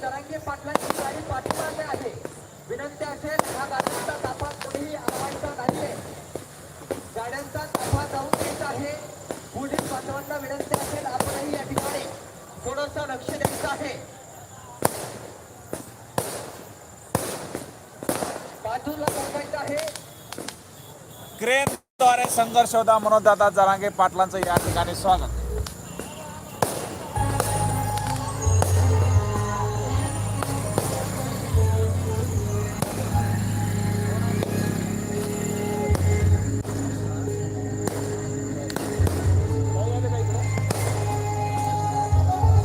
जरांगे पाटलांची आहे. विनंती असेल ह्या गाड्यांचा गाड्यांचा ताफा जाऊन आहे. विनंती असेल या ठिकाणी थोडंसं आहे. बाजूला आहे. क्रेन द्वारे संघर्ष होता म्हणून दादा जरांगे पाटलांचं या ठिकाणी स्वागत.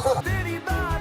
fazer.